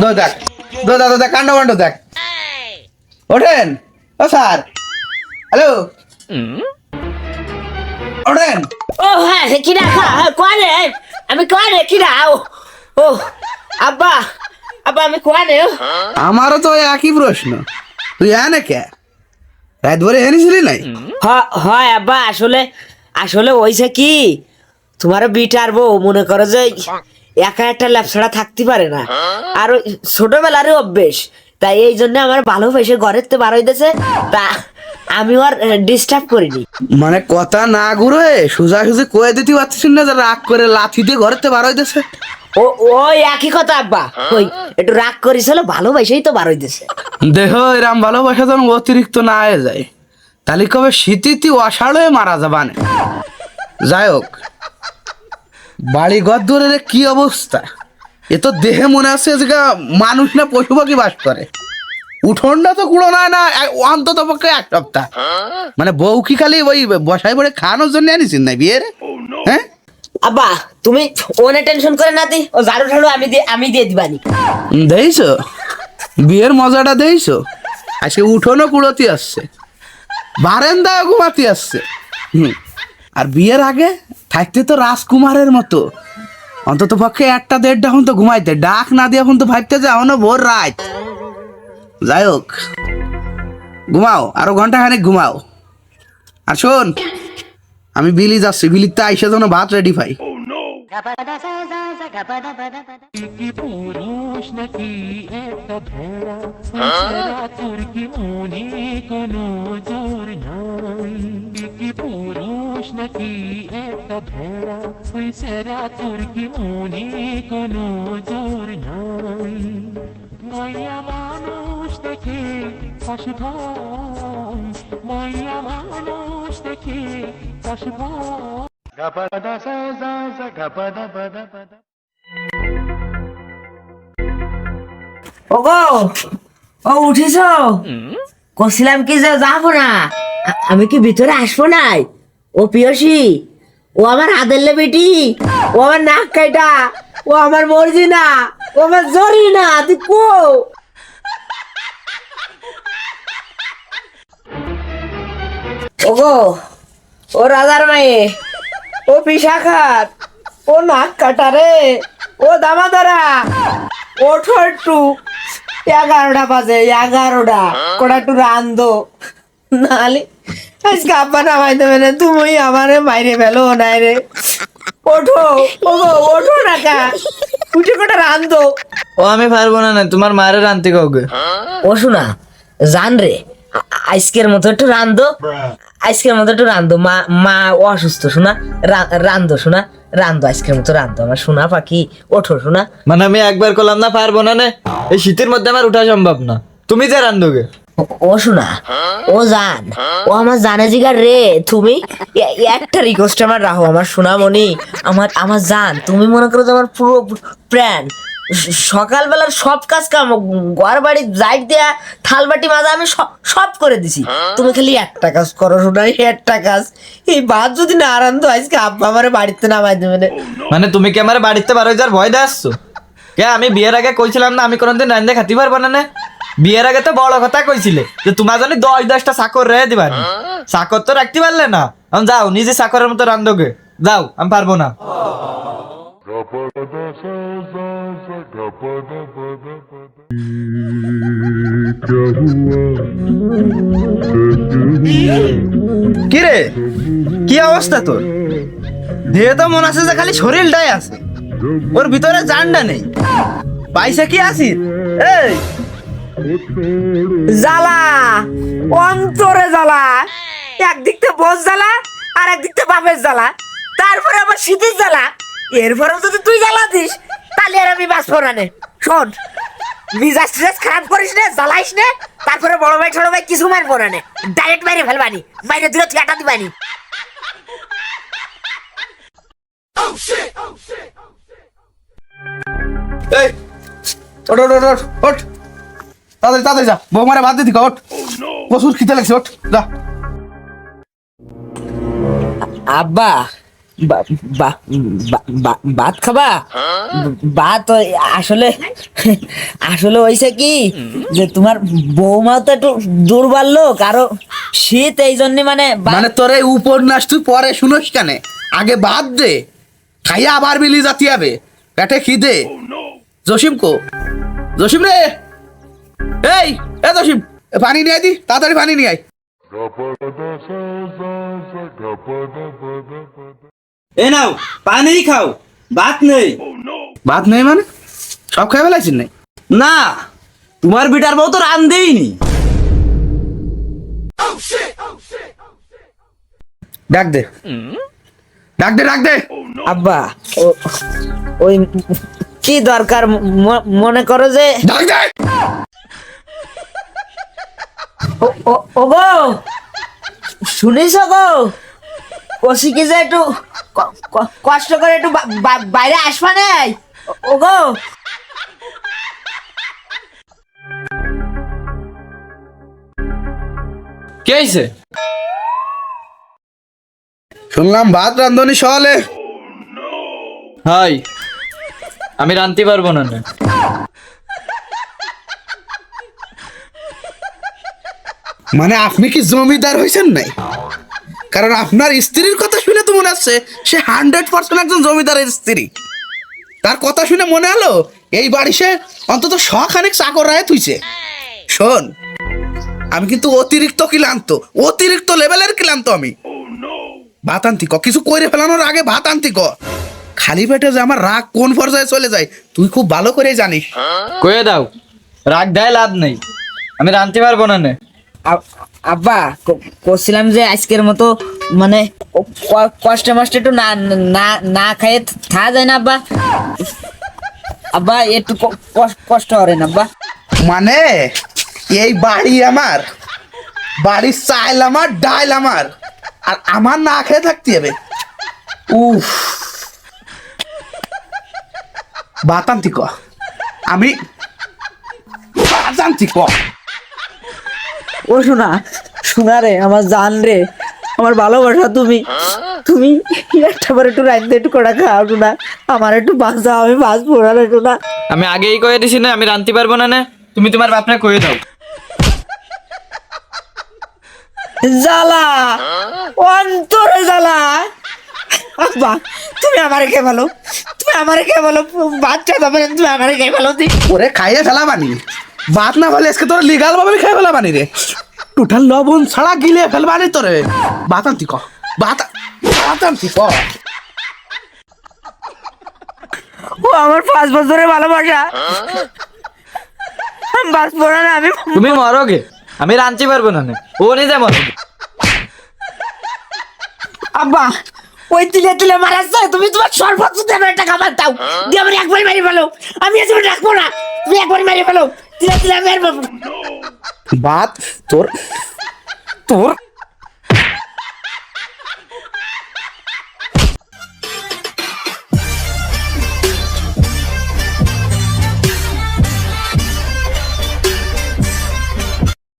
দো দেখ। দো দাদা কাণ্ড কাণ্ড দেখ। ওঠেন? ও স্যার। হ্যালো? ওঠেন? ও হ্যাঁ কিরা কোয়ানে? আমি কোয়ানে ও ও আব্বা আব্বা আমি কোয়ানে আমারও তো একই প্রশ্ন। তুই এনে কে? রাত ভরে এনেছিলি নাই? হয় আব্বা আসলে আসলে হইছে কি? তোমার বিটার বউ মনে করো যে একা একটা ল্যাপসাড়া থাকতে পারে না। আর ওই ছোটবেলারই অভ্যেস। তাই এই জন্য আমার ভালো ভালোবেসে ঘরের তো বার হইতেছে। তা আমি আর ডিস্টার্ব করিনি। মানে কথা না ঘুরে সোজা সুজি কয়ে দিতে পারছিস না যে রাগ করে লাথি দিয়ে ঘরেতে বার হইতেছে? ও ওই একই কথা আব্বা। ওই একটু রাগ করিছিল ভালোবাসেই তো বার হইতেছে। দেহ এরাম ভালোবাসা যখন অতিরিক্ত না হয়ে যায়। তাহলে কবে শীতিতি হয়ে মারা যাবানে? যাই হোক বাড়ি ঘর দূরের কি অবস্থা? এ তো দেহে মনে আছে যে মানুষ না পশু পাখি বাস করে। উঠোনটা তো কুড়ো না না অন্তত পক্ষে এক সপ্তাহ। মানে বউ কি খালি ওই বসাই পড়ে খাওয়ানোর জন্য আনিস না বিয়ের হ্যাঁ? আব্বা তুমি ওনে টেনশন করে না দি ও ঝাড়ু ঝাড়ু আমি দিয়ে আমি দিয়ে দিবানি। দেইছো? বিয়ের মজাটা দেইছো? আজকে উঠোনও কুড়োতে আসছে বারেন্দায় ঘুমাতে আসছে। হুম। আর বিয়ের আগে থাকতে তো রাজকুমারের মতো। অন্তত পক্ষে একটা দেড়টা এখন তো ঘুমাইতে। ডাক না দিয়ে এখন তো ভাবতে যে এখনও ভোর রাত। যাই হোক, ঘুমাও, আরও ঘণ্টা খানিক ঘুমাও। আর শোন, আমি বিলি যাচ্ছি বিলিতে আইসে যেন ভাত রেডি পাই। কি পুরুষ নাকি একটা ভেড়া সারা তোর কি মনে কোনো জোর নাই কি পুরুষ নাকি একটা ভেড়া ওই সারা তোর কি মনে কোনো জোর নাই মাইয়া মানুষ দেখে পাশে মাইয়া মানুষ দেখে পাশে ওগো ও উঠিস কছিলাম কি যে যাব না আমি কি ভিতরে আসব নাই ও পিয়সী ও আমার আদেলে বেটি ও আমার নাক কাইটা ও আমার মর্জি না ও আমার জরি না তুই কো ওগো ও রাজার মায়ে ও পিসাখার ও নাক কাটা রে। ও দামাদারা। ওঠো একটু। এগারোটা বাজে এগারোটা। কোটা একটু রান্ধো। নালে আজকে আব্বা নামাই দেবে না তুমি আমারে মাইরে ফেলো নাই রে ওঠো ওগো ওঠো না কা উঠে কোটা রান্ধো। ও আমি পারব না না তোমার মায়ের আনতে কাউকে ও শোনা জান রে আজকের মতো একটু রান্ধো। আজকের মতো একটু রান্ধো। মা মা অসুস্থ শোনা? রান্ধো শোনা? রান্ধো আজকের মতো রান্ধো। আমার শোনা পাখি ওঠো শোনা? মানে আমি একবার করলাম না পারব না নে? এই শীতের মধ্যে আমার উঠা সম্ভব না। তুমি যে রান্ধোগে ও- ও শোনা? ও জান। ও আমার জানে জিগার রে। তুমি একটা রিকোয়েস্ট আমার রাখো। আমার সোনামণি আমার আমার জান। তুমি মনে করো যে আমার পুরো প্ল্যান সকালবেলার সব কাজ কাম ঘর বাড়ি জাইট দেয়া থাল বাটি মাজা আমি সব- সব করে দিছি। তুমি খালি একটা কাজ করো শোনা এই একটা কাজ। এই ভাত যদি না আরান্ত আজকে আব্বা আমার বাড়িতে নামাই দেবে না। মানে তুমি কি আমার বাড়িতে বারো হাজার ভয় আসছো কে আমি বিয়ের আগে কইছিলাম না আমি কোনোদিন রান্ধে খাতে পারব না নে? বিয়ের আগে তো বড় কথা কইছিলে যে তোমার জানি দশ দশটা চাকর রেখে দিবানি চাকর তো রাখতে পারলে না। আমি যাও নিজে চাকরের মতো রান্ধোগে। যাও আমি পারব না। Sa pada কি অবস্থা তোর? তো মনে আছে যে খালি শরীরটাই আছে। ওর ভিতরে জানটা নেই। পাইসা কি এই! জ্বালা! অন্তরে জ্বালা! একদিক থেকে বোঝ জ্বালা আর একদিক বাপের জ্বালা। তারপরে আবার শীতের জ্বালা। এরপরেও যদি তুই জ্বালা দিস তাহলে আর আমি বাঁচবো না নে। শোন মিজাজ খারাপ করিস নে জ্বালাইস নে তারপরে বড় ভাই ছোট ভাই কিছু মারবো না নে। ডাইরেক্ট বাইরে ফেলবানি বাইরে দিলে তুই আটা দিবানি। এই ওঠ ওঠ ওঠ ওঠ, ওঠ। তাড়াতাড়ি তাড়াতাড়ি যা বৌমারে ভাত দিতি ওঠ। প্রচুর খিদে লাগছে ওঠ যা। আব্বা ভাত খাবা ভাত আসলে আসলে হয়েছে কি যে তোমার বৌমা তো একটু দুর্বল লোক আরও শীত এই জন্য মানে মানে তোর এই উপন্যাস তুই পরে শুনোস কেন আগে বাদ দে খাইয়া আবার বিলি জাতি হবে পেটে খিদে জসিম কো জসিম রে এই এ জসিম পানি নিয়ে দি তাড়াতাড়ি পানি নিয়ে আয় এ নাও পানি খাও ভাত নেই। ভাত নেই মানে? সব খাই ফেলাইছিস নাই না তোমার বিটার বউ তো রান দেইনি ডাক দে। ডাক দে ডাক দে। আব্বা ও- ওই কি দরকার ম- মনে করো যে ডাক দে। ও- ও- ও গো শুনিস গো? কষি কি যে একটু কষ্ট করে একটু বাইরে আসবা নাই ও- ও গো কে হইছে শুনলাম ভাত রান্ধনি সহলে হাই আমি রানতে পারব না না। মানে আপনি কি জমিদার হয়েছেন নাই? কারণ আপনার স্ত্রীর কথা হচ্ছে সে হান্ড্রেড পার্সেন্ট একজন জমিদারের স্ত্রী। তার কথা শুনে মনে হলো এই বাড়ি সে অন্তত শখানেক চাকর রায় তুইছে শোন আমি কিন্তু অতিরিক্ত ক্লান্ত অতিরিক্ত লেভেলের ক্লান্ত আমি। ভাত আনতি ক কিছু করে ফেলানোর আগে ভাত আনতি ক খালি পেটে যে আমার রাগ কোন পর্যায়ে চলে যায় তুই খুব ভালো করে জানিস। কয়ে দাও রাগ দেয় লাভ নেই। আমি রানতে পারব না আব্বা করছিলাম যে আজকের মতো মানে কষ্টে মষ্টে একটু না না না খাইয়ে থাকা যায় না আব্বা। আব্বা, একটু কষ্ট করে না আব্বা। মানে এই বাড়ি আমার, বাড়ির চাইল আমার ডাইল আমার, আর আমার না খেয়ে থাকতে হবে। উফ। বাতান্তি ক আমি বাতান্তি ক ও শোনা শোনা রে আমার জান রে আমার ভালোবাসা তুমি। তুমি একটা বার একটু রাইতে একটু কড়া খাও শোনা আমার একটু বাঁচা আমি বাঁচবো না রে শোনা আমি আগেই কয়ে দিছি না আমি রানতে পারব না নে। তুমি তোমার বাপরে কয়ে দাও। জ্বালা অন্তরে জ্বালা। আব্বা তুমি আমারে কে বলো? তুমি আমারে কে বলো? বাচ্চা তবে তুমি আমারে কে বলো? ওরে খাইয়ে ফেলা বানি। বাত না ফেলে আজকে তোর লিগাল ভাবে খাই ফেলা বানি রে টোটাল লবণ ছাড়া গিলে ফেলবানি তোরে বাতান্তি ক বাতা বাতান্তি ক ও আমার পাঁচ বছরের ভালোবাসা। আমি বাঁচবো না আমি তুমি মরোগে আমি রানতে পারব না নে। ও আব্বা ওই তিলে তিলে মারাচ্ছে তুমি তোমার সর্বোচ্চ দেবে একটা খাবার দাও। দিয়ে আমার একবার মেরে ফেলো। আমি আজ রাখব না তুমি একবার মেরে ফেলো। তিলে তিলে মেরে ফেলো বাত তোর তোর